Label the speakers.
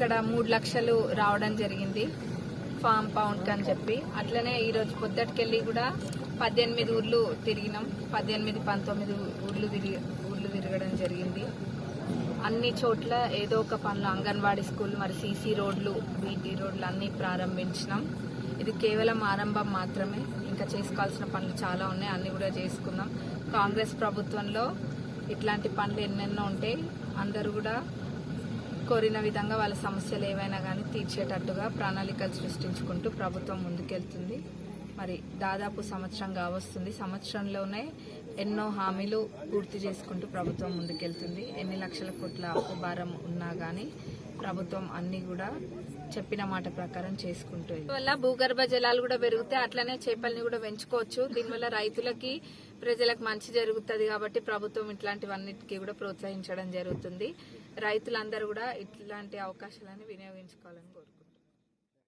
Speaker 1: ఇక్కడ మూడు లక్షలు రావడం జరిగింది. ఫామ్ పౌండ్ అని చెప్పి. అట్లనే ఈరోజు పొద్దుటికెళ్ళి కూడా పద్దెనిమిది ఊర్లు తిరిగినాం. పద్దెనిమిది పంతొమ్మిది ఊర్లు తిరిగి ఊర్లు తిరగడం జరిగింది. అన్ని చోట్ల ఏదో ఒక పనులు అంగన్వాడీ స్కూల్ మరి సీసీ రోడ్లు బీటీ రోడ్లు అన్నీ ప్రారంభించినాం. ఇది కేవలం ఆరంభం మాత్రమే. ఇంకా చేసుకోవాల్సిన పనులు చాలా ఉన్నాయి. అన్నీ కూడా చేసుకుందాం కాంగ్రెస్ ప్రభుత్వంలో ఇట్లాంటి పనులు ఎన్నెన్నో ఉంటాయి అందరూ కూడా కోరిన విధంగా వాళ్ళ సమస్యలు ఏవైనా కానీ తీర్చేటట్టుగా ప్రణాళికలు సృష్టించుకుంటూ ప్రభుత్వం ముందుకెళ్తుంది. మరి దాదాపు సంవత్సరం కావస్తుంది సంవత్సరంలోనే ఎన్నో హామీలు పూర్తి చేసుకుంటూ ప్రభుత్వం ముందుకెళ్తుంది. ఎన్ని లక్షల కోట్ల అప్పు భారం ఉన్నా కానీ ప్రభుత్వం అన్ని కూడా చెప్పిన మాట ప్రకారం చేసుకుంటూ వల్ల భూగర్భ జలాలు కూడా పెరుగుతాయి. అట్లనే చేపల్ని కూడా పెంచుకోవచ్చు. దీనివల్ల రైతులకి ప్రజలకు మంచి జరుగుతుంది కాబట్టి ప్రభుత్వం ఇట్లాంటివన్నిటికీ కూడా ప్రోత్సహించడం జరుగుతుంది. రైతులందరూ కూడా ఇట్లాంటి అవకాశాలను వినియోగించుకోవాలని కోరుకుంటున్నాను